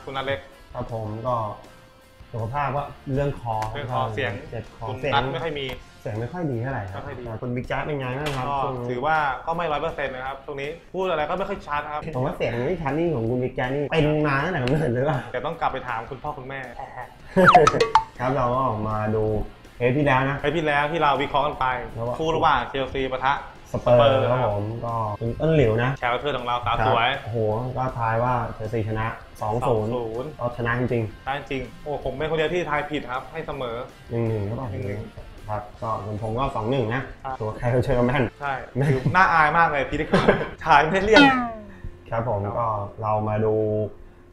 ครับคุณนัทเล็ก ครับผมก็สุขภาพว่าเรื่องคอเรื่องคอเสียงเจ็บคอคุณเสียงนัทไม่ค่อยมี เสียงไม่ค่อยดีเท่าไหร่ครับไม่ค่อยดี แต่คุณบิ๊กแจ๊สเป็นไงบ้างครับก็ช่วงนี้ถือว่าก็ไม่ร้อยเปอร์เซ็นต์นะครับตรงนี้พูดอะไรก็ไม่ค่อยชัดครับ ผมว่าเสียงไม่ชัดนี่ของคุณบิ๊กแจ๊สนี่เป็นมาตั้งแต่กำเนิดหรือเปล่าเดี๋ยวต้องกลับไปถามคุณพ่อคุณแม่ ครับเราก็มาดูเทปที่แล้วนะ ไปที่แล้วที่เราวิเคราะห์กันไปแล้วว่าคู่ระหว่างเชลซีปะทะ สเปอร์สเปอร์ครับครับผม ก็คุณต้นหลิวนะแชร์เพื่อนของเราสาวครับสวยโอ้โหก็ทายว่าเชลซีชนะ 2-0 2-0ก็ชนะจริงได้จริง โอ้ผมเป็นคนเดียวที่ทายผิดครับ ให้เสมอๆ1-1ก็ต่อหนึ่ง ครับก็ส่วนผมก็2-1นะครับตัวใครเชอร์แมน ใช่แม่ คือน่าอายมากเลยพี่ที่ทายไม่ได้เรียกครับผมก็เรามาดู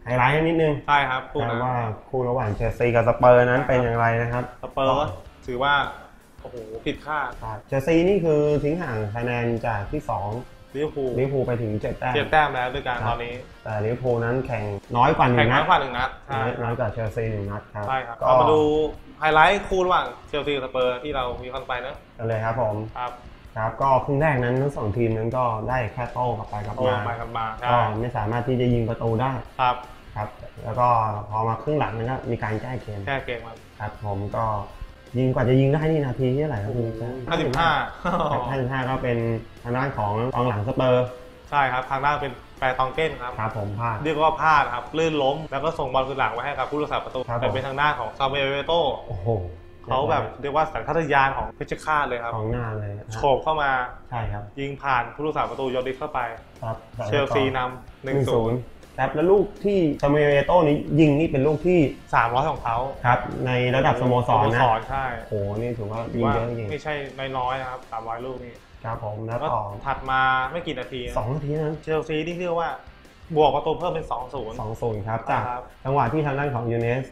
ไฮไลท์กันนิดนึงใช่ครับคู่นะนั้นว่าคู่ระหว่างเชลซีกับสเปอร์นั้นเป็นอย่างไรนะครับสเปอร์ก็ถือว่าโอ้โหผิดคาดครับเชลซีนี่คือทิ้งห่างคะแนนจากที่2ลิเวอร์พูลลิเวอร์พูลไปถึง7แต้มเจ็ดแต้มแล้วด้วยกันตอนนี้ แต่ลิเวอร์พูลนั้นแข่งน้อยกว่าหนึ่แข่งงน้นัอดยกว่าหนึ่งนัดใช่น้อยน้อยกว่าเชลซีหนึ่งนัดครับใช่ครับก็เรามาดูไฮไลท์คู่ระหว่างเชลซีกับสเปอร์ที่เรามีคอนไปเนอะกันเลยครับผมครับครับก็ครึ่งแรกนั้นทั้งสองทีมนั้นก็ได้แค่โต้กลับไปกลับโอ้มาไปกันมาก็ใช่ไม่สามารถที่จะยิงประตูได้ครับ ครับ แล้วก็พอมาครึ่งหลังนั้นก็มีการแก้เกมแค่เกมครับครับผมก็ ยิงกว่าจะยิงได้นี่นาทีที่เท่าไหร่ครับคุณห้าสิบห้าห้าสิบห้าก็เป็นทางด้านของกองหลังสเปอร์ใช่ครับ ทางด้านเป็นแปรตองเก้นครับครับผมพลาดเรียกว่าพลาดครับลื่นล้ม แล้วก็ส่งบอลคืนหลังไว้ให้กับผู้รักษาประตูครับผมแต่เป็นทางด้านของซามูเอลเวโตโอ้โหเขาแบบเรียกว่าสัญชาตญาณของเพชรฆาตเลยครับของหน้าเลยนะโฉบเข้ามาใช่ครับ ยิงผ่านผู้รักษาประตูยอร์ดิสเข้าไปครับเชลซีนำหนึ่งศูนย์ ครับแล้วลูกที่ซามูเอลเอโต้นี้ยิงนี่เป็นลูกที่สามร้อยของเขาครับในระดับสโมสรสนะโมสรใช่โอ้โหนี่ถือว่าถืยิองว่าเยอะจริงไม่ใช่น้อยๆนะครับสามร้อยลูกนี่ครับผมแล้วก็ต่อถัดมาไม่กี่นาทีสองนาทีนั้นเชลซีที่เรียกว่าบวกประตูเพิ่มเป็น 2-0สองศูนย์ครับจากครับจังหวะที่ทางด้านของยูเนส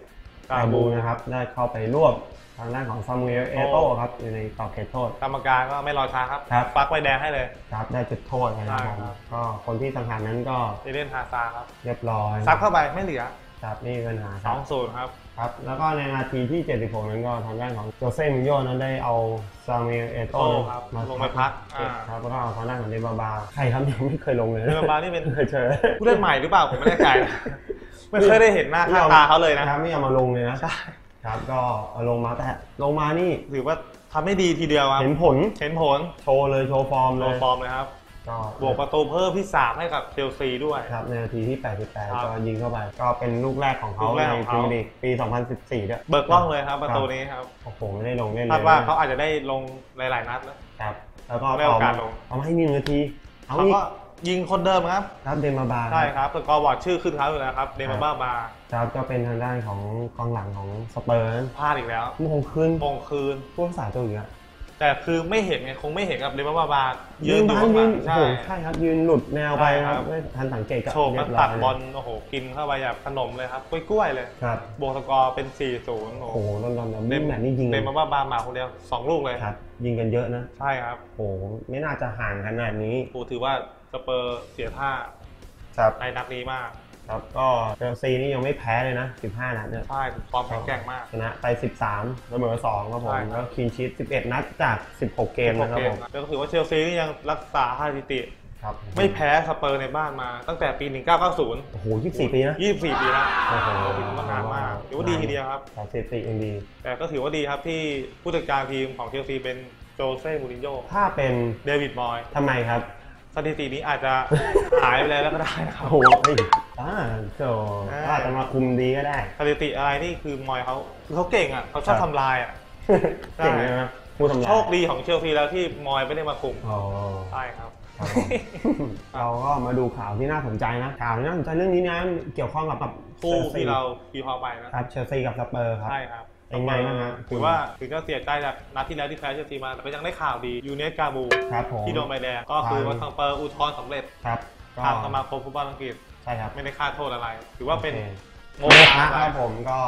กากาบูบูนะครับได้เข้าไปรวบทางด้านของซามูเอลเอโต้ครับอยู่ในกรอบเขตโทษ กรรมการก็ไม่รอช้าครับครับ ปักใบแดงให้เลย ครับได้จุดโทษนะครับใช่ผมครับ ก็คนที่สังหารนั้นก็เอเดนฮาซาร์ครับเรียบร้อยซับเข้าไปไม่เหลือครับนี่มีปัญหาครับ2-0ครับ ครับแล้วก็ในนาทีที่ 76 นั้นก็ทางด้านของโจเซ่มิโยนั้นได้เอาซามิเอลเอโต้โต้ครับมาลงไปพักอ่า ครับแล้วก็เอาทางด้านของเดบาบาใครครับยังไม่เคยลงเลยเดบาบานี่เป็น เคยเจอผู้เล่นใหม่หรือเปล่าผมไม่แน่ใจนะ ไม่เคยได้เห็นหน้าค่าตาเขาเลยนะครับไม่ยอมมาลงเลยนะใช่ครับก็เอาลงมาแต่ลงมานี่ถือว่าทำได้ดีทีเดียวครับเห็นผลเห็นผลโชว์เลยโชว์ฟอร์มโลเลยฟอร์มเลยครับก็บวกประตูเพิ่มที่ 3 ให้กับเชลซีด้วยครับในนาทีที่ครั88บก็ยิงเข้าไป ก็เป็นลูกแรกของเขาลูกแรในกของพรีเขาเมียร์ลีกปี 2014 ด้วย เบิกล่องเลยครับ ประตูนี้ครับ โอ้โห ไม่ได้ลงเล่นเลยคาดว่าเขาอาจจะได้ลงหลาย ๆ นัดนะครับ แล้วก็ได้โอกาสลงเอามาให้มีหนึ่งนาที เอาเขาอีกก็ ยิงคนเดิมครับ ครับเดมาบาใช่ครับสกอร์บอร์ดชื่อขึ้นเขาอยู่แล้วครับเดมาบ้าบาครับก็เป็นทางด้านของกองหลังของสเปอร์นั้นพลาดอีกแล้วมงคืนมงคืนพวกสายตัวอีกอะแต่คือไม่เห็นไงคงไม่เห็นกับเดมาบ้าบายืยืนนอยู่บ้าข้างหยืลันงโอ้ใช่โหใช่ครับยืนหลุดแนวไปใช่คครัรับบไม่ทันสังเกตก็โชว์เรีกัยนบร้ตัอดยบอลโอ้โหกินเข้าไปแบบขนมเลยครับกล้วยๆเลยครับบวกสกอร์เป็น4-0โอ้โอ้โหโหลอนดอนแบบนี้แบบนี้ยิงเดกันมาบ้าบามาคนเดียว2ลูกเลยครับยิงกันเยอะนะใช่ครับโอ้โหไม่น่าจะห่างขนาดนี้โอ้ถือว่า สเปอร์เสียท่าครับในนัดนี้มาก ครับก็เชลซีนี่ยังไม่แพ้เลยนะ 15 นัดเนี่ยใช่ความแข็งแกร่งมาก ชนะไป 13เสมอ2ครับผม ใช่ครับ แล้วคลีนชีต11 นัดจาก 16 เกมนะครับเกผมแล้วก็ถือว่าเชลซีนี่ยังรักษาสถิติ ครับไม่แพ้สเปอร์ในบ้านมาตั้งแต่ปี 1990 โอ้โห 24 ปีนะ 24 ปีแล้วโอ้โห ถือว่านานมากถือว่าดีทีเดียวครับ สถิติยังดี แต่ก็ถือว่าดีครับที่ผู้จัดการทีมของเชลซีเป็นโจเซ่มูรินโญ่ถ้าเป็นเดวิดมอยทำไมครับ สถิตินี้อาจจะหายไปแล้วก็ได้นะครับ โอ้โหเฮ้ยอ่าโจอ่าก็อาจจะมาคุมดีก็ได้ สถิติอะไรนี่คือมอยเขาคือเขาเก่งอะเขาชอบครับทำลายอะใช่เก่งเลยนะผู้ทำลายโชคดีของเชลซีแล้วที่มอยไม่ได้มาคุมอ๋อใช่ครับครับผมเราก็มาดูข่าวที่น่าสนใจนะข่าวที่น่าสนใจเรื่องนี้นะเกี่ยวข้องกับกับคู่ชลซีที่เราพีพอไปนะครับเชลซีกับสเปอร์ครับใช่ครับ เป็นไงบ้างฮะถือว่าถึงจะเสียใจจากนัดที่แล้วที่แพ้เชลซีมาแต่ก็ยังได้ข่าวดียูเนสกาบูครับผมที่โดนใบแดงก็คือว่าทางเปอร์อุทธรณ์สำเร็จครับก็ทางสมาคมฟุตบอลอังกฤษใช่ครับไม่ได้ค่าโทษอะไร ถือว่าเป็นโอคโมโมฆะฆะไปครับผมก็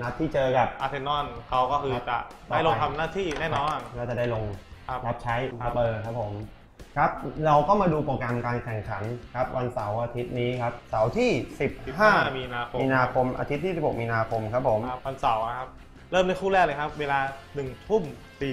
นัดที่เจอกับอาร์เซนอลเขาก็คือจะต่อไปได้ลงทำหน้าที่แน่นอนก็จะได้ลงครับรับใช้คสรับเปอร์ครับผมครับเราก็มาดูโปรแกรมการแข่งขันครับวันเสาร์อาทิตย์นี้ครับเสาร์ที่ 15 มีนาคมมีนาคมอาทิตย์ที่ 16 มีนาคมครับผมครับวันเสาร์นะครับ เริ่มในคู่แรกเลยครับ เวลา 1 ทุ่ม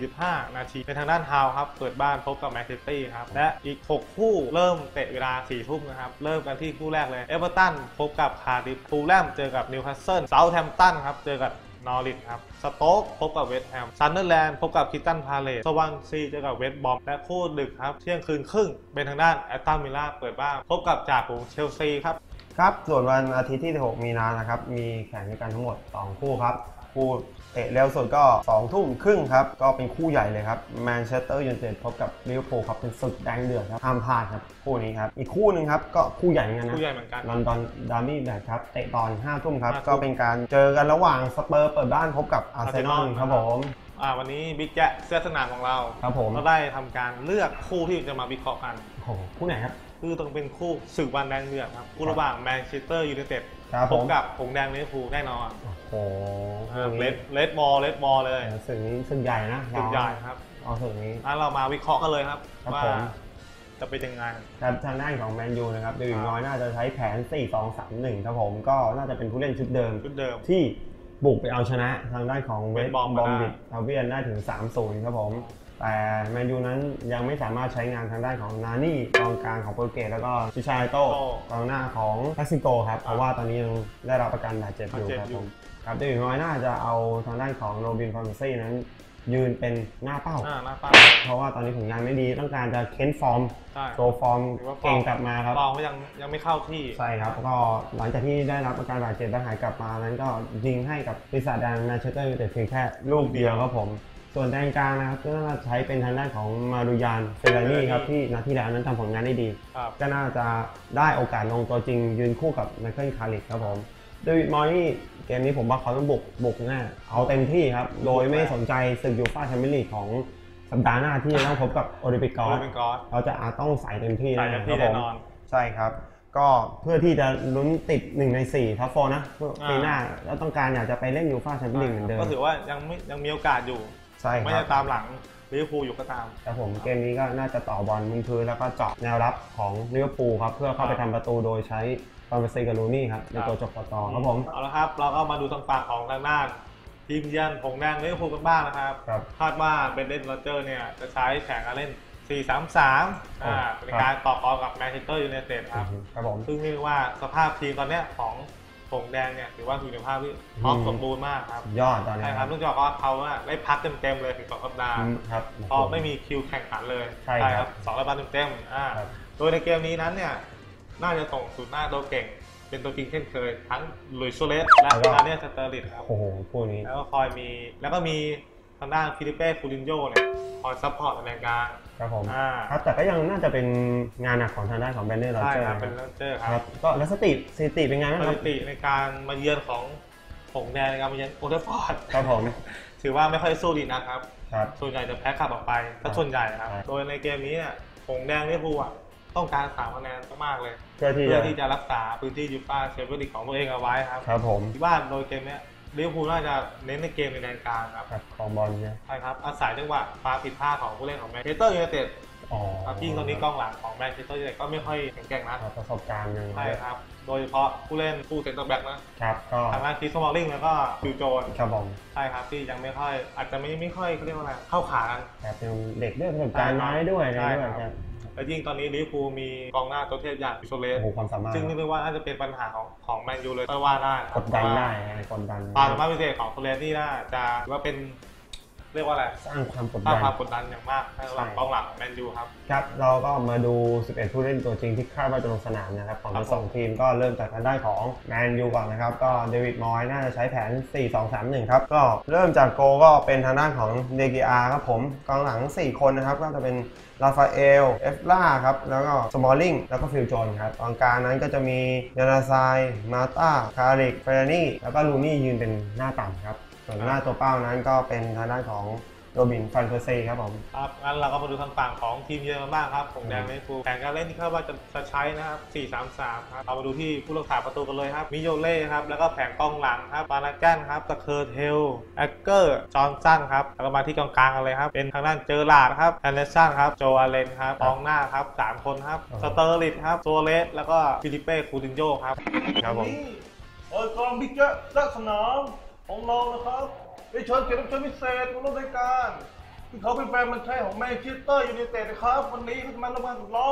45 นาทีในทางด้านฮาวครับ เปิดบ้านพบกับแมนเชสเตอร์ครับ และอีก 6 คู่เริ่มเตะเวลา 4 ทุ่มนะครับ เริ่มกันที่คู่แรกเลย เอเวอร์ตันพบกับคาร์ดิฟฟูลแลมเจอกับนิวคาสเซิลเซาท์แฮมป์ตันครับ เจอกับนอริทครับ สโต๊กพบกับเวสต์แฮม ซันเดอร์แลนด์พบกับคิตตันพาเลสสวังซีเจอกับเวสต์บอม และคู่ดึกครับ เที่ยงคืนครึ่ง เป็นทางด้านแอตตันมิลล่าเปิดบ้านพบกับจ่าฝูงเชลซีครับ ครับ ส่วนวันอาทิตย์ที่ 6 มีนานะครับ มีแข่งด้วยกันทั้งหมด 2 คู่ครับ คู่ เตะเร็วสุดก็2ทุ่มครึ่งครับ ก็เป็นคู่ใหญ่เลยครับแมนเชสเตอร์ยูไนเต็ดพบกับลิเวอร์พูลครับเป็นศึกแดงเดือดครับห้ามพลาดครับคู่นี้ครับ อีกคู่หนึ่งครับก็คู่ใหญ่เหมือนกันนะคู่ใหญ่เหมือนกันลอนดอนดาร์บี้แบทครับเตะตอน5ทุ่มครับห้าทุ่มก็เป็นการเจอกันระหว่างสเปอร์เปิดบ้านพบกับอาร์เซนอล Arsenal ครับผมอ่าวันนี้บิ๊กแจ๊เสื้อสนามของเราครับผมก็ได้ทำการเลือกคู่ที่จะมาวิเคราะห์กันโอ้โหคู่ไหนครับคือต้องเป็นคู่ศึกวันแดงเดือดครับคู่ระหว่างแมนเชสเตอร์ยูไนเต็ด ครับพผบมกับหงส์แดงลิเวอร์พูลแน่นอนโอ้โหเลดเลดมอลเลดมอลเลยศึกนี้ศึกใหญ่นะศึกใหญ่ครับเอาศึกนี้งั้นเรามาวิเคราะห์กันเลยครับครับว่าผมจะเป็นยังไงครับทางด้านของแมนยูนะครับเดวิดครับน้อยน่าจะใช้แผน 4-2-3-1ครับผมก็น่าจะเป็นผู้เล่นชุดเดิม ชุดเดิม ที่บุกไปเอาชนะทางด้านของเวส West บอม Brom บอมมาได้บิดอาเวียนได้ถึง 3-0 ครับผม แต่แมนยูนั้นยังไม่สามารถใช้งานทางด้านของนานี่กองกลางของโปรตุเกสแล้วก็ชิชาโตกองหน้าของเม็กซิโกครับเพราะว่าตอนนี้ยังได้รับประกันบาดเจ็บอยู่ครับผมครับเดวิดน้อยน่าจะเอาทางด้านของโรบินฟอนซี่นั้น ยืนเป็นหน้าเป้าอ่าหน้าป้า เพราะว่าตอนนี้ผลงานไม่ดีต้องการจะเค้นฟอร์มใช่โชว์ฟอร์มหรือว่าฟอร์มเก่งกลับมาครับฟองก็ยังยังไม่เข้าที่ ใช่ครับ ก็หลังจากที่ได้รับอาการบาดเจ็บและหายกลับมานั้นก็ยิงให้กับปีศาจแดงแมนเชสเตอร์ยูไนเต็ดเพียงแค่ลูกเดียวครับผม ส่วนแดนกลางนะครับก็น่าจะใช้เป็นทางด้านของมารุยานเฟเรนี่ครับที่นาทีแล้วนั้นทำผลงานได้ดี ครับ ก็น่าจะได้โอกาสลงตัวจริงยืนคู่กับไมเคิลคาริกครับผมเดวิดมอยนี่เกมนี้ผมว่าเขาต้องบุกบุกแน่เอาเต็มที่ครับ โดยไม่สนใจศึกยูฟ่าแชมเปี้ยนลีกของสัปดาห์หน้าที่จะต้องพบกับโอลิมปิกกอโอร์ลิมปิกกอสเราจะอาจต้องใส่เต็มที่ใส่เต็มที่ะครับแน่ผมนอน ใช่ครับ ก็เพื่อที่จะลุ้นติด 1 ใน 4ท็อปโฟนะปีหน้าแล้วต้องการอยากจะไปเล่นยูฟ่าแชมเปี้ยนลีกเหมือนเดิม ก็ถือว่ายังไม่ยังมีโอกาสอยู่ ใช่คไม่รัจะบตามหลังลิเวอร์พูลอยู่ก็ตามแต่ผมเกมนี้ก็น่าจะต่อบอลมุมพื้นแล้วก็เจาะแนวรับของลิเวอร์พูลครับเพื่อเข้าไปทำประตูโดยใช้ฟอนเบซีกับลูนี่ครับในตัวจบประตอครับผมเอาละครับ เราก็มาดูทางฝั่งของทางด้านทีมเยือนผงแดงลิเวอร์พูลกันบ้างนะครับครับ คาดว่าเบนเดนโรเจอร์เนี่ยจะใช้แผนการเล่น 4-3-3อ่าครับ เป็นการต่อกรกับแมนเชสเตอร์ยูไนเต็ดครับ ครับผม ซึ่งเรียกว่าสภาพทีมตอนเนี้ยของ ผงแดงเนี่ยถือว่าอยู่ในภาพที่พร้อมอืมสมบูรณ์มากครับยอดตอนนี้ใช่ครับเนื่องจากว่าเขาอะได้พักเต็มๆเลยถึงสองสัปดาห์อืมครับเพราะไม่มีคิวแข่งขันเลยใช่ครับสองสัปดาห์เต็มๆอ่าครับโดยในเกมนี้นั้นเนี่ยน่าจะส่งสูตรหน้าตัวเก่ง เป็นตัวจริงเช่นเคย ทั้งหลุยส์โซเลสและแล้วก็ดาเนียลสเตอร์ลิตครับโอ้โหคู่นี้แล้วก็คอยมีแล้วก็มีทางด้านฟิลิเป้ฟูรินโญ่เนี่ยคอยซัพพอร์ตในกลาง ครับผมอ่าครับแต่ก็ยังน่าจะเป็นงานหนักของทางด้านของแบนเดอร์โรใช่เจอร์ครับนะเป็นคเลรับนเจอร์คครัรับบก็แล้วสถิติสถิติเป็นไงบ้างสครัถิบติในการมาเยือนของผงแดงในการมาเยือนโอเทอร์ฟอร์ดครับผมถือว่าไม่ค่อยสู้ดีนะครับ ครับ ส่วนใหญ่จะแพ้ขับออกไปก็ส่วนใหญ่ครับใช่โดยในเกมนี้เนี่ยผงแดงลิเวอร์พูลอะต้องการสามคะแนนมากๆเลย เพื่อที่เพื่จะอที่จะรักษาพื้นที่ยูฟ่าแชมเปี้ยนลีกของตัวเองเอาไว้ครับครับผมที่ว่าโดยเกมเนี้ย ลิเวอร์พูลน่าจะเน้นในเกมในแดนกลางครับครับของบอลใช่ไหมใช่ครับอาศัยจังหวะฟาผิดพลาดของผู้เล่นของแมนเชสเตอร์ยูไนเต็ดอ๋อครับยิ่งตอนนี้กองหลังของแมนเชสเตอร์ยูไนเต็ดก็ไม่ค่อยแข็งแกร่งนะครับประสบการณ์ยังใช่ครับโดยเฉพาะผู้เล่นผู้เซนเตอร์แบ็กนะครับก็ทางด้านคริสโตมอลลิงแล้วก็ฟิวโจนครับผมใช่ครับที่ยังไม่ค่อยอาจจะไม่ไม่ค่อยเขาเรียกว่าอะไรเข้าขากันครับยังเด็กด้วยประสบการณ์น้อยด้วยอะไรใช่ด้วยครับครับ และยิ่งตอนนี้ลิเวอร์พูลมีกองหน้าตัวเทพอย่างฟิโซเลโอ้สโหความสามารถซึ่งเรียกว่าน่าจะเป็นปัญหาของของแมนยูเลยก็ว่าได้คกรับดดันเพราะว่าได้อะไรกดดันความสามารถพิเศษของโซเลสนี่น่าจะถือว่าเป็น เรียกว่าอะไรสร้างความกดสร้าดังนความกดดันอย่างมากให้กับใช่ กองหลังของแมนยูครับ ครับ เราก็มาดู 11 ผู้เล่นตัวจริงที่คาดว่าจะลงสนามนะครับ ของทั้งครับสองทีมก็เริ่มจากทางด้านของแมนยูก่อนนะครับ ก็เดวิดมอยน่าจะใช้แผน 4-2-3-1 ครับ ก็เริ่มจากโกก็เป็นทางด้านของเดกิอาครับผมกองหลัง 4 คนนะครับ ก็จะเป็นราฟาเอล เอฟล่าครับ แล้วก็สมอลลิงแล้วก็ฟิลโจนครับกองกลางนั้นก็จะมียานาไซมาตาคาริกเฟรนี่แล้วก็ลูนี่ยืนเป็นหน้าต่ำครับ ส่วนหน้าตัวเป้านั้นก็เป็นทางด้านของโรบินฟันเฟอร์เซ่ครับผม ครับงั้นเราก็มาดูทางฝั่งของทีมเยือนกันบ้างครับของแดงลิเวอร์พูลแผนการเล่นที่คาดว่าจะจะใช้นะครับ 4-3-3 ครับ เรามาดูที่ผู้รักษาประตูกันเลยครับ มิโยเล่ครับ แล้วก็แผงกองหลังครับปานาแกนครับตะเคอร์เทลแอคเกอร์ จอห์นสันครับ แล้วก็มาที่กองกลางกันเลยครับ เป็นทางด้านเจอร์ลาร์ดครับแอนเดอร์สันครับ โจอาเลนครับกองหน้าครับสามคนครับครับ สเตอร์ลิตครับโซเลส แล้วก็ฟิลิเป้ คูตินโยครับ ครับผมโอ้ยกองบิ๊กเจอร์ลักสนาม ของเรานะครับได้เชิญแขกรับเชิญพิเศษมาร่วมรายการที่เขาเป็นแฟนมันธุ์แท้ของแมนเชสเตอร์ยูไนเต็ดนะครับวันนี้เขาจะมาร่วมงานกับเรา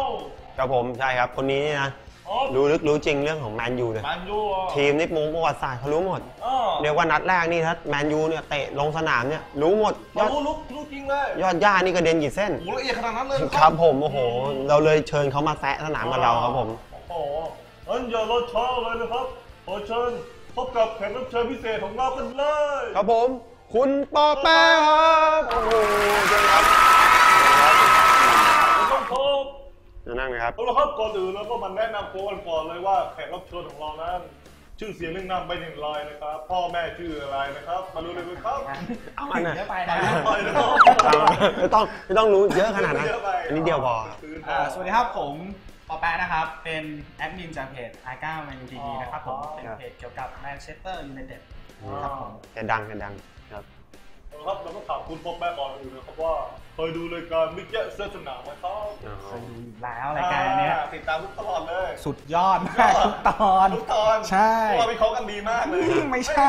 ครับผมใช่ครับคนนี้นี่นะอ๋อรู้ลึกรู้จริงเรื่องของแมนยูเลย แมนยูอะ ทีมนี่มูประวัติศาสตร์เขารู้หมดอ๋อเรียกว่านัดแรกนี่ถ้าแมนยูเนี่ยเตะลงสนามเนี่ยรู้หมดยอดรู้ลุกรู้จริงเลยยอดย่านี่กระเด็นกี่เส้น โอ้โหละเอียดขนาดนั้นเลยครับผมโอ้โห เราเลยเชิญเขามาแซะสนามกับเราครับผม โอ้โหงั้นอย่ารอช้าเลยนะครับขอเชิญ พบกับแขกรับเชิญพิเศษของเรากันเลย ครับผม คุณปอแป้ครับโอ้โหเชิญครับต้องพบจะนั่งเลยครับ เอาละครับก่อนอื่นเราก็มาแนะนำตัวกันก่อนเลยว่าแขกรับเชิญของเรานั้น ชื่อเสียงเรื่องนามเป็นอย่างไรนะครับ พ่อแม่ชื่ออะไรนะครับ มาดูเลยไหมครับเอาอันน่ะเยอะไปนะไปเลยครับ ไม่ต้องไม่ต้องรู้เยอะขนาดนั้น เยอะไปอันนี้เดียวพอครับ อ่าสวัสดีครับผมป อแปะนะครับ เป็นแอดมินจากเพจ i 9 Man U TV นะครับผม เป็นเพจเกี่ยวกับแมนเชสเตอร์ยูไนเต็ดครับผมแกดังแกดังครับเอาละครับเราก็ถามคุณพ่อแม่ก่อนอื่นนะครับว่าเคยดูรายการมิกเกอร์เซสนามไหมครับเคยดูอยู่แล้วรายการเนี้ยอ่ติดตามทุกตลอดเลย สุดยอดมากทุกตอนทุกตอนใช่พวกเราวิเคราะห์กันดีมากเลยไม่ใช่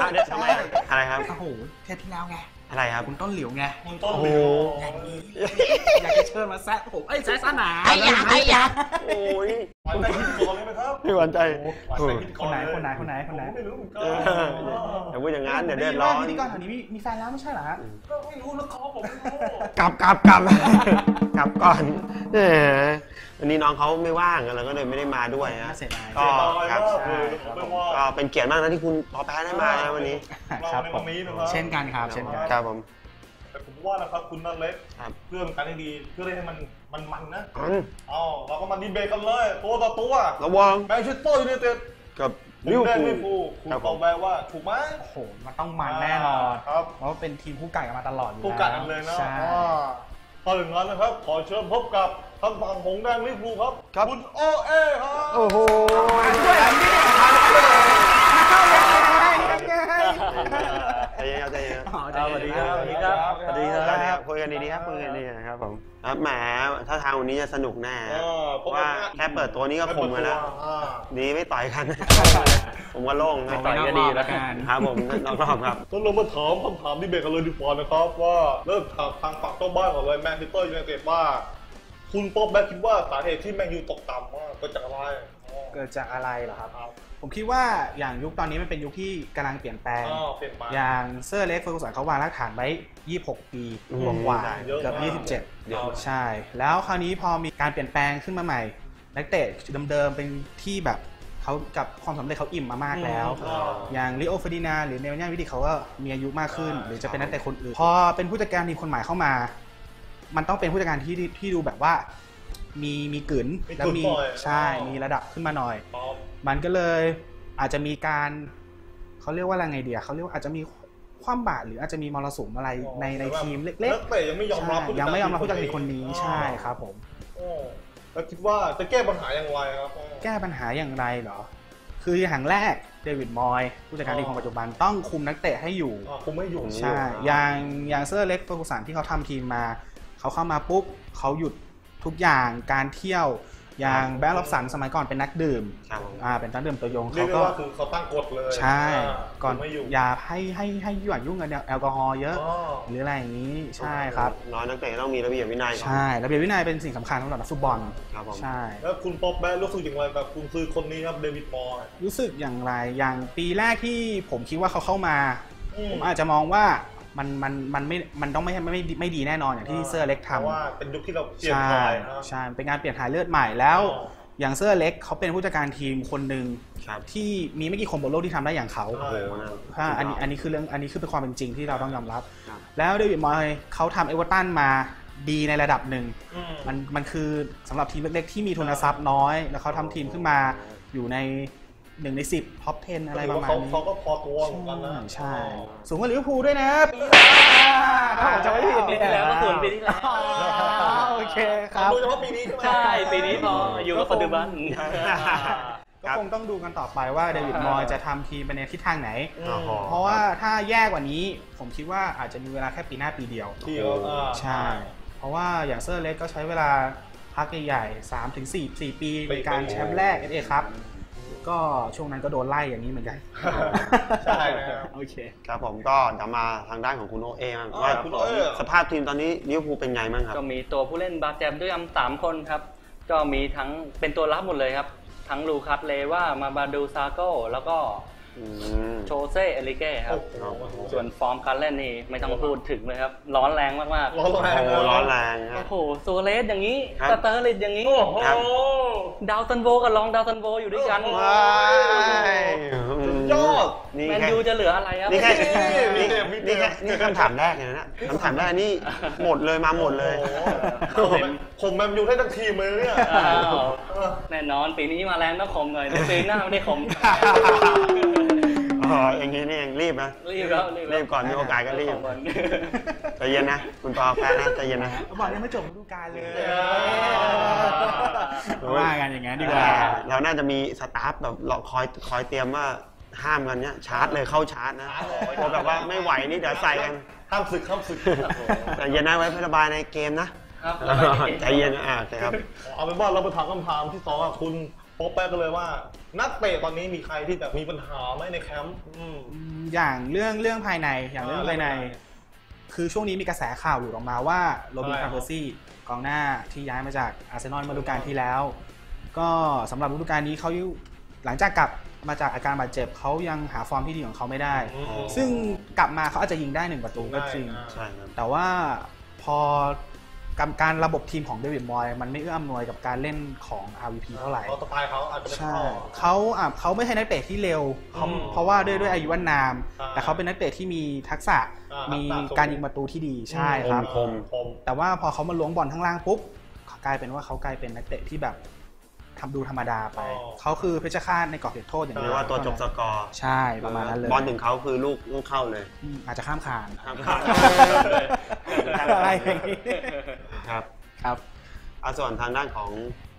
อะเดี๋ยวทำไมอะไรครับโอ้โหเทปที่แล้วไง อะไรครับ คุณต้นหลิวไงคุณต้นโอ้โหวิวอย่างนี้อยากจะเชิญมาแซะผมเอ้ยแซะสนามไอ้ยาไอ้ยา โอ้ย หวานใจพิธีกรเลยไหมครับพี่หวันใจหวานใจพิธีกรเลยคนไหนคนไหนคนไหนผมไม่รู้เหมือนกันเอออย่าพูดอย่างนั้นเดี๋ยวเดือดร้อนพิธีกรแถวนี้มีมีแฟนแล้วไม่ใช่เหรอฮะก็ไม่รู้นะครับผมไม่รู้กลับกลับกลับกลับก่อนแหมวันนี้น้องเขาไม่ว่างเราก็เลยไม่ได้มาด้วยนะเสียดายก็ครับเสียดายมากเลยผมไม่ว่าก็เป็นเกียรติมากนะที่คุณพอแพ้ได้มานะวันนี้เราในวันนี้นะครับเช่นกันครับเช่นกันครับผมแต่ผมว่านะครับคุณนัทเล็กครับเพื่อเป็นการให้ดีเพื่อให้มัน มันมันนะอันเอาเราก็มาดีเบตกันเลยตัวต่อตัวระวังแมนเชสเตอร์ยูไนเต็ดกับผมลิเวอได้ร์ลิพูเวอลร์พูลคุณครับผมตอบแปลว่าถูกไหมโอ้โหมันต้องมันแน่นอนครับเพราะว่าเป็นทีมคู่กัดกันมาตลอดอยู่คู่กัดกันเลยนะใช่อ่าพอถึงนั้นนะครับ ขอเชิญพบกับทางฝั่งหงส์แดงลิเวอร์พูลครับครับคุณโอเอครับโอ้โหด้วยอันนี้ใจเข้ายังไงเย็นครับใจเย็นครับอ๋อสวัสดีครับสวัสดีครับสวัส ดีครับ คุยกันดีๆครับคุยกันดีๆนะครับผมอะแหมถ้าทางวันนี้จะสนุกแน่เออเพราะว่าว่าแค่เปิดตัวนี้ก็คมแล้วนะอ่าดีไม่ต่อยกัน ผมก็โล่งนะต่อยก็ดีแล้วกันครับผมน้องรอบครับก็เรามาถามคำถามดีเบตกันเลยดีกว่านะครับว่าเริ่มถามทางฝั่งเจ้าบ้านก่อนเลยแมนเชสเตอร์ยูไนเต็ดว่า คุณป๊อบแบ็คคิดว่าสาเหตุที่แมนยูตกต่ำมากเกิดจากอะไรอ๋อ เกิดจากอะไรเหรอครับ ครับ ผมคิดว่าอย่างยุคตอนนี้มันเป็นยุคที่กำลังเปลี่ยนแปลง อ๋อเปลี่ยนไป อย่างเซอร์เล็กเฟอร์กูสันเขาวางรากฐานไว้ 26 ปีอืม กว่าเยอะๆเกือบมาก27 เยอะใช่ แล้วคราวนี้พอมีการเปลี่ยนแปลงขึ้นมาใหม่ นักเตะเดิมๆเป็นที่แบบเขากับความสำเร็จเขาอิ่มมามากแล้ว อืม อย่างลิโอเฟอร์ดินาหรือเนลเนียวิดีเขาก็มีอายุมากขึ้นอ่าหรือจะเป็นนักเตะคนอื่น พอเป็นผู้จัดการทีมคนใหม่เข้ามา มันต้องเป็นผู้จัดการที่ที่ดูแบบว่า มีมีกลืนมีแล้วมีกลืนหน่อยใช่อ๋อ มีระดับขึ้นมาหน่อย ป๊อบมันก็เลยอาจจะมีการเขาเรียกว่าอะไรไงเดียเขาเรียกว่าอาจจะมีความบาดหรืออาจจะมีมรสุมอะไรในในทีมเล็กนักเตะยังไม่ยอมรับใช่ยังไม่ยอมรับผู้จัดการคนนี้อ๋อใช่ครับผมโอ้แล้วคิดว่าจะแก้ปัญหาอย่างไรครับ แก้ปัญหาอย่างไรเหรอ คืออย่างแรกเดวิดมอยผู้จัดการทีมคนปัจจุบันต้องคุมนักเตะให้อยู่อ่าคุมไม่อยู่ ใช่ อย่างอย่างเซอร์เล็กเฟอร์กูสันที่เขาทำทีมมา เขาเข้ามาปุ๊บเขาหยุด ทุกอย่างการเที่ยวอย่างแบงค์ลอบสันสมัยก่อนเป็นนักดื่มครับผมอ่าเป็นนักดื่มตัวยงเรียเขากได้ก็ว่าคือเขาตั้งกฎเลยใช่าก่อนคุมไม่อยู่อย่าให้ให้ให้ยุ่งยุ่งกันแอลกอฮอล์เยอะอ๋อหรืออะไรอย่างนี้ใช่ครับน้อยนักเตะต้องมีระเบียบวินัยก่อนใช่ระเบียบวินัยเป็นสิ่งสำคัญสำหรับนักฟุตบอลครับผมใช่แล้วคุณป๊อบแบ็ครู้สึกอย่างไรกับคุณซื้อคนนี้ครับเดวิดมอยรู้สึกอย่างไรอย่างปีแรกที่ผมคิดว่าเขาเข้ามาอืมผมอาจจะมองว่า มันมันมันไม่มันต้องไม่ไม่ไม่ไม่ดีแน่นอนอย่างที่เซอร์เล็กเพราะว่าทำเป็นยุคที่เราเปลี่ยนใช่ถ่ายนะใช่เป็นการเปลี่ยนถ่ายเลือดใหม่แล้วอ๋ออย่างเซอร์เล็กเขาเป็นผู้จัดการทีมคนหนึ่งครับที่มีไม่กี่คนบนโลกที่ทำได้อย่างเขาใช่โอ้โหนะถ้าอันนี้อันนี้คือเรื่องอันนี้คือเป็นความเป็นจริงที่เราต้องยอมรับครับแล้วเดวิดมอยเขาทำเอเวอร์ตันมาดีในระดับหนึ่งอืมมันมันคือสำหรับทีมเล็กๆที่มีทุนทรัพย์น้อย แล้วเขาทำทีมขึ้นมาอยู่ใน หนึ่งในสิบท็อป 10 อะไรประมาณเขานี้เขาก็พอตัวเหมือนกันนะใช่ สูงกว่าลิเวอร์พูลด้วยนะปีนี้ถ้าผมจะไม่ผิดปีที่แล้วก็ส่วนปีที่แล้วอ๋อโอเคครับดูเฉพาะปีนี้ใช่ไหมใช่ปีนี้พออยู่กับปัจจุบันก็คงต้องดูกันต่อไปว่าเดวิดมอยจะทำทีมไปในทิศทางไหนอือ๋มอเพราะว่าถ้าแย่กว่านี้ผมคิดว่าอาจจะมีเวลาแค่ปีหน้าปีเดียวที่เขาอ่าใช่ เพราะว่าอย่างเซอร์เล็กก็ใช้เวลาพักใหญ่ๆ3ถึง4 4ปีในการแชมป์แรกเอเอครับ ก็ช่วงนั้นก็โดนไล่อย่างนี้เหมือนกันใช่นะครับโอเคครับผมก็เดี๋ยวมาทางด้านของคุณโอเอบ้างอ่าว่าคุณโอเอสภาพทีมตอนนี้ลิเวอร์พูลเป็นไงบ้างครับ ก็มีตัวผู้เล่นบาดเจ็บด้วยกันสามคนครับ ก็มีทั้งเป็นตัวรับหมดเลยครับ ทั้งลูคัสเลว่ามาบาดูซาโก้แล้วก็อืมโชเซ่เอลิเก้ครับโอ้โหส่วนฟอร์มการเล่นนี่ไม่ต้องพูดถึงเลยครับ ร้อนแรงมากร้อนแรงโอ้นะร้อนแรงคๆรัโอ้บโหโซเลสอย่างนี้ครับสเตอร์ลิดอย่างนี้ โอ้โหครับ ดาวซันโวกับรองดาวซันโวอยู่ด้วยกันโอ้โหว้ายสุดยอดนี่แมนแค่ยูจะเหลืออะไรครับนี่แค่นี่นี่นี่นี่แค่นี่คำถามแรกเลยนะคำถามแรกนี่หมดเลยมาหมดเลยโอ้โหผมผมแมนยูให้ทั้งทีมเลยเนี่ยอ้าวเออแน่นอนปีนี้มาแรงต้องขมหน่อยแต่ปีหน้าไม่ได้ขม อ๋ออย่างนี้นี่เองรีบนะรีบแล้วรีบแล้วรีบก่อนมีโอกาสก็รีบขก่อนใจเย็นนะ คุณปอแฟนนะใจเย็นนะเขาบอกยังไม่จบฤดูกาลเลยโอ้ยว่ากันอย่างนั้นดีกว่าเราน่าจะมีสตาฟแบบเราคอยคอยเตรียมว่าห้ามกันเนี้ยชาร์จเลยเข้าชาร์จนะพอแบบว่าไม่ไหวนี่เดี๋ยวใส่กันห้ามศึกห้ามศึกแต่เย็นนะไว้พระบายในเกมนะครับใจเย็นนะอ่าโอเคครับเอาเป็นว่าเราไปถามคำถามที่สองอะคุณ โป๊ปแป๊กกันเลยว่า นักเตะตอนนี้มีใครที่แบบมีปัญหาไหมในแคมป์อืม อย่างเรื่องเรื่องภายในอย่างเรื่องภายใน คือช่วงนี้มีกระแสข่าวหลุดออกมาว่าโรบินอะไรครัคาบร์เบอร์ซี่กองหน้าที่ย้ายมาจากอาร์เซนอลฤดูกาลที่แล้ว ก็สำหรับฤดูกาลนี้เขาหลังจากกลับมาจากอาการบาดเจ็บเขายังหาฟอร์มที่ดีของเขาไม่ได้ อืม ซึ่งกลับมาเขาอาจจะยิงได้หนึ่งประตูก็จริงได้นะใช่ครับ แต่ว่าพอ การการระบบทีมของเดวิดมอยมันไม่เอื้ออำนวยกับการเล่นของ RVP เท่าไหร่เพราะสไตล์เขาอาจจะไม่ใช่เข้าเขาอะเขาไม่ใช่นักเตะที่เร็วเขาอืมเพราะว่าด้วยด้วยอายุวานาม อ่าแต่เขาเป็นนักเตะที่มีทักษะอ่ามีมีทักษะสูง การยิงประตูที่ดีใช่ครับคมคมแต่ว่าพอเขามาล้วงบอลข้างล่างปุ๊บกลายเป็นว่าเขากลายเป็นนักเตะที่แบบทำดูธรรมดาไป อ๋อ เขาคือเพชฌฆาตในกรอบเขตโทษอย่างเรีเดียยวกว่าตัวจบสกอร์ใช่ประมาณนั้นเลยบอลถึงเขาคือลูกลูกเข้าเลยอืมอาจจะข้ามคานครับอะไรอย่างนี้ ครับครับเอาส่วนทางด้านของ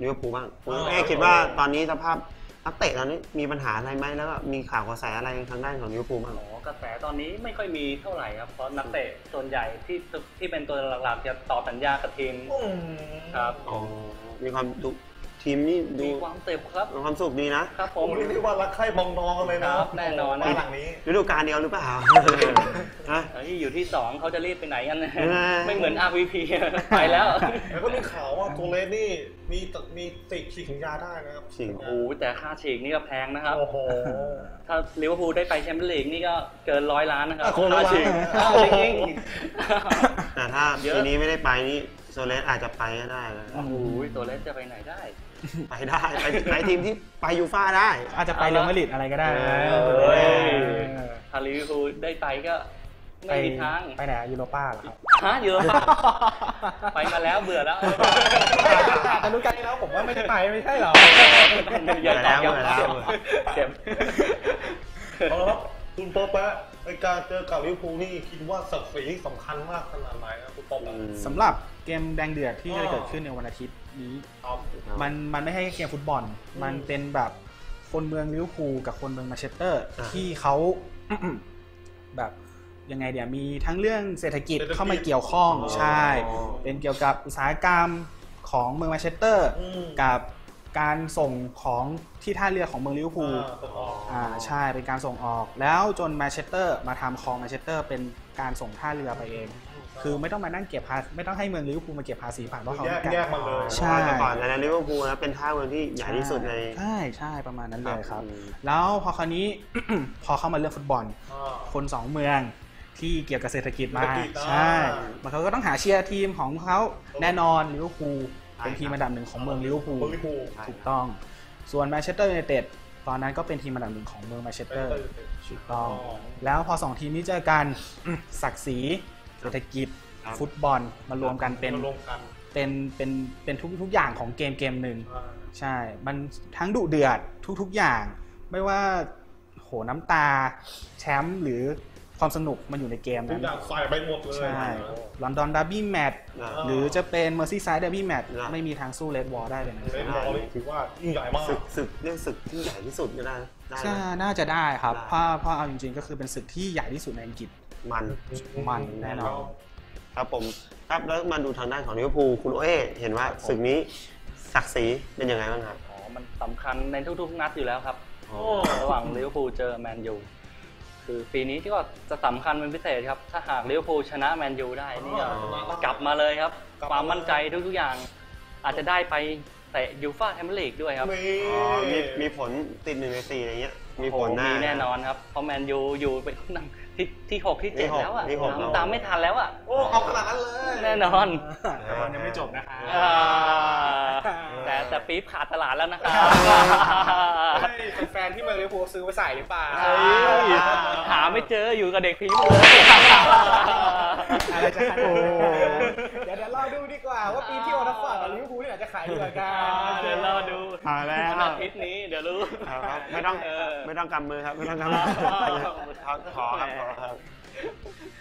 ลิเวอร์พูลบ้างคุณเออเอ๊คิดว่าตอนนี้สภาพนักเตะตอนนี้มีปัญหาอะไรไหมแล้วก็มีข่าวกระแสอะไรทางด้านของลิเวอร์พูลบ้างอ๋อกระแสตอนนี้ไม่ค่อยมีเท่าไหร่ครับเพราะนักเตะส่วนใหญ่ที่ที่เป็นตัวหลักๆจะต่อสัญญากับทีมอืมครับอ๋อมีความดู ทีมนี่ดูมีความเจ็บครับมีความสุขดีนะ ครับผโอ้มโหนี่เรียกว่ารักใคร่ปองดองกันเลยนะครับแน่นอนบ้านหลังนี้ฤดูกาลเดียวหรือเปล่าฮะเฮ้ยอยู่ที่สองเขาจะรีบไปไหนกันเออไม่เหมือน RVP ไปแล้ว แล้วก็มีข่าวว่าตัวเลสนี่มีตมีติดฉีกสัญญาได้นะครับฉีกโอ้โหแต่ค่าฉีกนี่ก็แพงนะครับโอ้โหถ้าลิเวอร์พูลได้ไปแชมเปี้ยนลีกนี่ก็เกินร้อยล้านนะครับอะคนละค่าฉีกล้านอ้าวจริงแต่ถ้าเยอะปีนี้ไม่ได้ไปนี่โซเลสอาจจะไปก็ได้นะๆโอ้โหตัวเล็กจะไปไหนได้ ไปได้ไปไปทีมที่ไปยูฟ่าได้ อาจจะไปเรอัลมาดริดอะไรก็ได้นะเออเฮ้ยเออถ้าลิเวอร์พูลได้ไปก็ไปไม่มีทางไปไหนยูโรป้าเหรอครับฮะเยอะมากไปมาแล้วเบื่อแล้วแต่รู้กันแล้วผมว่าไม่ได้ไปไม่ใช่เหรออย่าตอบย้ำเบื่อแล้วเบื่อแล้วเจ็บเอาละครับคุณโป๊ปแปะในการเจอกับลิเวอร์พูลนี่คิดว่าศักดิ์ศรีสำคัญมากขนาดไหนครับคุณโป๊ปแปะสำหรับเกมแดงเดือดที่อ๋อจะเกิดขึ้นในวันอาทิตย์ นี้ครับมันมันไม่ใช่เกมฟุตบอล มันเป็นแบบคนเมืองลิเวอร์พูลกับคนเมืองมาเชสเตอร์อ่าที่เขาแบบยังไงเดี๋ยวมีทั้งเรื่องเศรษฐกิจเศรษฐกิจเข้ามาเกี่ยวข้องอ๋อใช่ เป็นเกี่ยวกับอุตสาหกรรมของเมืองมาเชสเตอร์อืมกับการส่งของที่ท่าเรือของเมืองลิเวอร์พูลอ่าส่งออกอ่าใช่เป็นการส่งออก แล้วจนมาเชสเตอร์มาทำคลองมาเชสเตอร์ เป็นการส่งท่าเรือไปเอง คือไม่ต้องมานั่งเก็บภาษีไม่ต้องให้เมืองลิเวอร์พูลมาเก็บภาษีผ่านเพราะเขาแยกแยกมาเลยใช่แต่ก่อนนะลิเวอร์พูลนะเป็นท่าเมืองที่ใหญ่ที่สุดในใช่ใช่ประมาณนั้นเลยครับอืมแล้วพอคราวนี้พอเข้ามาเรื่องฟุตบอลอ่าคนสองเมืองที่เกี่ยวกับเศรษฐกิจมาเศรษฐกิจอ่าใช่มันเขาก็ต้องหาเชียร์ทีมของเขาแน่นอนลิเวอร์พูลใช่เป็นทีมอันดับหนึ่งของเมืองลิเวอร์พูลเมืองลิเวอร์พูลใช่ถูกต้อง ส่วนแมนเชสเตอร์ยูไนเต็ดตอนนั้นก็เป็นทีมอันดับหนึ่งของเมืองแมนเชสเตอร์ถูกต้องอ๋อแล้วพอสองทีมนี้เจอกันศักดิ์ศรี เศรษฐกิจครับ ฟุตบอลมารวมกันเป็นมารวมกันเป็นเป็นเป็นทุกทุกอย่างของเกมเกมหนึ่งอ่าใช่ มันทั้งดุเดือดทุกๆอย่าง ไม่ว่าโหน้ำตา แชมป์หรือความสนุกมันอยู่ในเกมทุนั้กนอย่างใส่ไปหมดเลย ใช่ลอนดอนดาร์บี้แมตช์นะหรือจะเป็นเมอร์ซี่ไซด์ดาร์บี้แมตช์นะไม่มีทางสู้เลดวอลได้เลยนะเล่นบอลนี่ถือว่ายิ่งใหญ่มากศึกศึกเรียกศึกที่ใหญ่ที่สุดก็ได้ได้ไหม ใช่น่าจะได้ครับได้ เพราะเพราะเอาจริงๆ ก็คือเป็นศึกที่ใหญ่ที่สุดในอังกฤษ มันมันแน่นอนครับผมครับแล้วมาดูทางด้านของลิเวอร์พูลคุณโอเอเห็นว่าศึกนี้ศักดิ์ศรีเป็นยังไงบ้างครับอ๋อมันสำคัญในทุกๆนัดอยู่แล้วครับเพโอ้ระหว่างลิเวอร์พูลเจอแมนยูคือปีนี้ที่ก็จะสำคัญเป็นพิเศษครับ ถ้าหากลิเวอร์พูลชนะแมนยูได้นี่ก็กลับมาเลยครับ ความมั่นใจทุกๆอย่าง อาจจะได้ไปเตะยูฟ่าแชมเปี้ยนลีกด้วยครับนี่อ๋อมีมีผลติดหนึ่งในสี่อะไรเงี้ยมีผลโอ้โหแน่มีแน่นอนครับเพราะแมนยูอยู่เป็น ที่ที่หกที่เจ็ดที่หกแล้วอะที่หกแล้วตามไม่ทันแล้วอะโอ้เอาขนาดนั้นเลยแน่นอนแต่บอลยังไม่จบนะคะอ่าแต่แต่ปี๊บขาดตลาดแล้วนะครับเฮ้ยแฟนๆที่มาลิเวอร์พูลซื้อไปใส่หรือเปล่าเฮ้ยหาไม่เจออยู่กับเด็กพีมเลยอะไรจะขายดีเดี๋ยวเดี๋ยวรอดูดีกว่าว่าปีที่โอทัฟฟอร์ดกับลิเวอร์พูลเนี่ยจะขายดีกว่ากันเดี๋ยวเราดูมาแล้ววันอาทิตย์นี้เดี๋ยวรู้ครับไม่ต้องเออไม่ต้องกำมือครับไม่ต้องกำมือครับขอครับขอครับ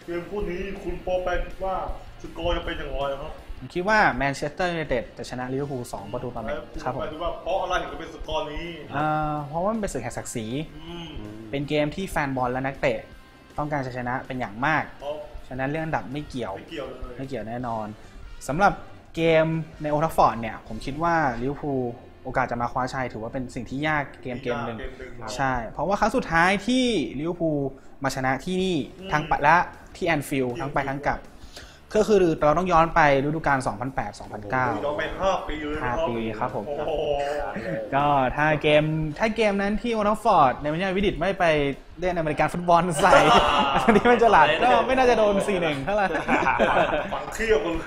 เกมคู่นี้คุณโปรแปนคิดว่าสกอร์จะเป็นอย่างไรครับผมคิดว่าแมนเชสเตอร์ยูไนเต็ดจะชนะลิเวอร์พูล2ประตูต่อหนึ่งครับผมณโปแปนคิดว่าเพราะอะไรถึงจะเป็นสกอร์นี้อ่าเพราะว่ามันเป็นศึกแห่งศักดิ์ศรีอืมเป็นเกมที่แฟนบอลและนักเตะ ต้องการจะชนะเป็นอย่างมากเพราะฉะนั้นเรื่องอันดับไม่เกี่ยว ไม่เกี่ยวเลยไม่เกี่ยวแน่นอน สำหรับเกมในโอทัฟฟอร์ดเนี่ย ผมคิดว่าลิเวอร์พูลโอกาสจะมาคว้าชัยถือว่าเป็นสิ่งที่ยากเกมเกมหนึ่งเกมหนึ่งครับใช่ เพราะว่าครั้งสุดท้ายที่ลิเวอร์พูลมาชนะที่นี่อืมทั้งไปและที่แอนฟิลด์ทั้งไปทั้งกลับ ก็คือเราต้องย้อนไปฤดูกาล 2008-2009 ย้อนไปห้าปีเลยนะห้าปีครับผม โอ้โหก็ถ้าเกมถ้าเกมนั้นที่โอทัฟฟอร์ดในวันนี้วิดิตไม่ไปเล่นอเมริกันฟุตบอลใส่อันนี้มันจะหลัดก็ไม่น่าจะโดน 4-1 เท่าไหร่ฝังเขี้ยวกันเล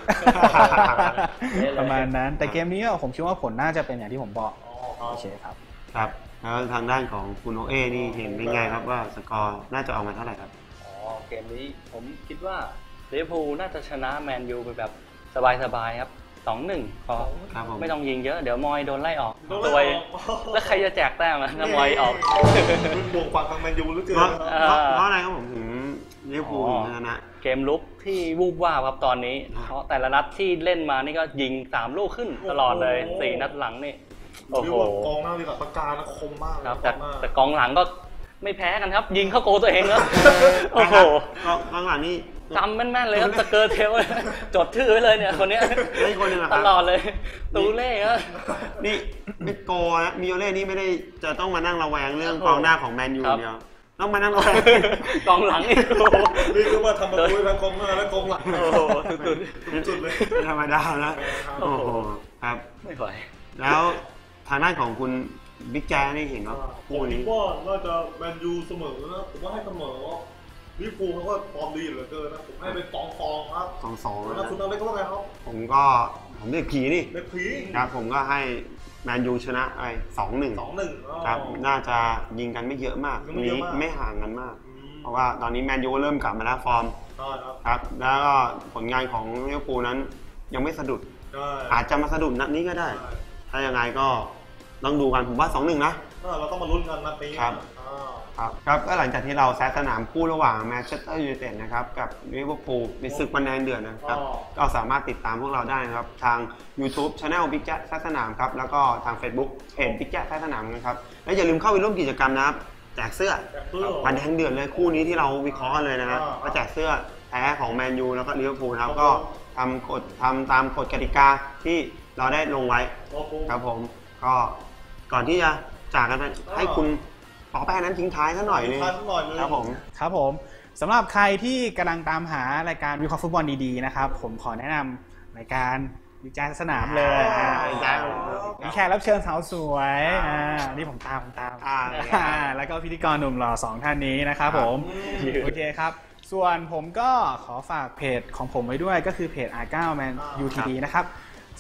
ยประมาณนั้น แต่เกมนี้ผมคิดว่าผลน่าจะเป็นอย่างที่ผมบอกอ๋อโอเคครับ ครับ แล้วทางด้านของคุณโอเอนี่เห็นเป็นไงครับว่าสกอร์น่าจะออกมาเท่าไหร่ครับ อ๋อ เกมนี้ผมคิดว่า ลิเวอร์พูลน่าจะชนะแมนยูไปแบบสบายๆครับสองหนึ่งพอครับผมไม่ต้องยิงเยอะ เดี๋ยวมอยโดนไล่ออกโดนตัไล่วออกแล้วใครจะแจกแต้มอะถ้ามอยออกคุณบวกฝั่งทางแมนยูหรือเกิเพราะนเออ เพราะเพราะอะไรครับผมถึงลิเวอร์พูลถึงชนะ เกมลุกที่วูบว่าบครับตอนนี้ เพราะแต่ละนัดที่เล่นมานี่ก็ยิงสามลูกขึ้นตลอดเลยสี่นัดหลังนี่ โอ้เรียโห กว่ากองหน้าดีกับปากกานะคมมากเลยครับกแต่องหน้าแต่กองหลังก็ไม่แพ้กันครับ ยิงเข้าโกลตัวเองแล้ว โอ้โหก็ข้างหลังนี่ จำแม่นๆเลยครับสเกอร์เทลจดชื่อไว้เลยเนี่ยคนเนี้ยแล้วอีกคนหนึ่งอะครับตลอดเลยตูเล่ครับนี่นี่โกนะมิโอเล่นี่ไม่ได้จะต้องมานั่งระแวงเรื่องโอ้โหกองหน้าของแมนยูครับเดียวต้องมานั่งระแวงกองหลังอีกโอ้โหนี่คือว่าทำประตูให้ทั้งกองหน้าและกองหลังโอ้โหสุดสุดเลยไม่ธรรมดานะโอ้โหครับๆไม่ไหวแล้วทางด้านของคุณบิ๊กแจ๊นี่เห็นว่าผคู่มคินี้ดว่าน่าจะแมนยูเสมอนะผมว่าให้เสมอ ลิเวอร์พูลเขาก็ฟอร์มดีเหลือเกินนะผมให้เป็นสองฟองครับสองสองแล้วคุณเอาเล็กก็ว่าไงครับผมก็ผมเด็กผีนี่เล็กผีครับผมก็ให้แมนยูชนะไปสองหนึ่งสองหนึ่งครับน่าจะยิงกันไม่เยอะมากยิงไม่เยอะมากไม่ห่างกันมาก เพราะว่าตอนนี้แมนยูเริ่มกลับมาแล้วฟอร์มใช่ครับครับแล้วก็ผลงานของลิเวอร์พูลนั้นยังไม่สะดุดใช่อาจจะมาสะดุดนัดนี้ก็ได้ ถ้ายังไงก็ต้องดูกันผมว่าสองหนึ่งนะใช่เราต้องมาลุ้นกันนัดนี้ครับอ่า ครับครับก็หลังจากที่เราแซะสนามคู่ระหว่างแมนเชสเตอร์ยูไนเต็ดนะครับกับลิเวอร์พูลในศึกวันแดงเดือดนะครับ ก็สามารถติดตามพวกเราได้นะครับ ทาง YouTube Channel Big Jet แซะสนามครับ แล้วก็ทาง Facebook เพจ Big Jet แซะสนามนะครับ และอย่าลืมเข้าไปร่วมกิจกรรมนะครับ แจกเสื้อแจกเสื้อวันแดงเดือดเลยคู่นี้ที่เราวิเคราะห์กันเลยนะครับอ่าก็แจกเสื้อแท้ของแมนยูแล้วก็ลิเวอร์พูลนะครับครับก็ทำกฎทำตามกฎกติกาที่เราได้ลงไว้โอ้โหครับผมก็ก่อนที่จะจากกันไปให้คุณ ปอแป้นั้นทิ้งท้ายสักหน่อยนึงทิ้งท้ายสักหน่อยนึงครับผมครับผมสำหรับใครที่กำลังตามหารายการวิเคราะห์ฟุตบอลดีๆนะครับ ผมขอแนะนำรายการวิจารณ์สนามเลยอ่าอ่าวิจารณ์มีแขกรับเชิญสาวสวยอ่านี่ผมตามผมตามอ่าอ่าแล้วก็พิธีกรหนุ่มหล่อสองท่านนี้นะครับผม โอเคครับ ส่วนผมก็ขอฝากเพจของผมไว้ด้วยก็คือเพจ R9 Man UTD นะครับ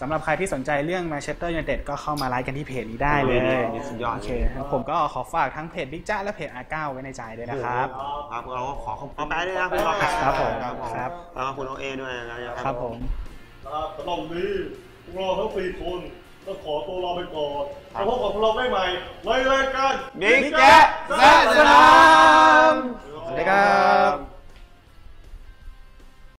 สำหรับใครที่สนใจเรื่อง Manchester United ก็เข้ามาไลค์กันที่เพจนี้ได้เลยสุดยอดโอเคครับผมก็ขอฝากทั้งเพจบิ๊กจ้าและเพจ R9 ไว้ในใจด้วยนะครับ ครับเราก็ขอขอบคุณปอแป้ด้วยนะคุณปอแป้ครับผมครับผมครับแล้วก็คุณโอเอด้วยนะครับครับผมนะครับสำหรับวันนี้พวกเราทั้งสี่คนก็ขอตัวลาไปก่อนแล้วพบกับพวกเราได้ใหม่ในรายการบิ๊กแจ๊สแซะสนามสวัสดีครับ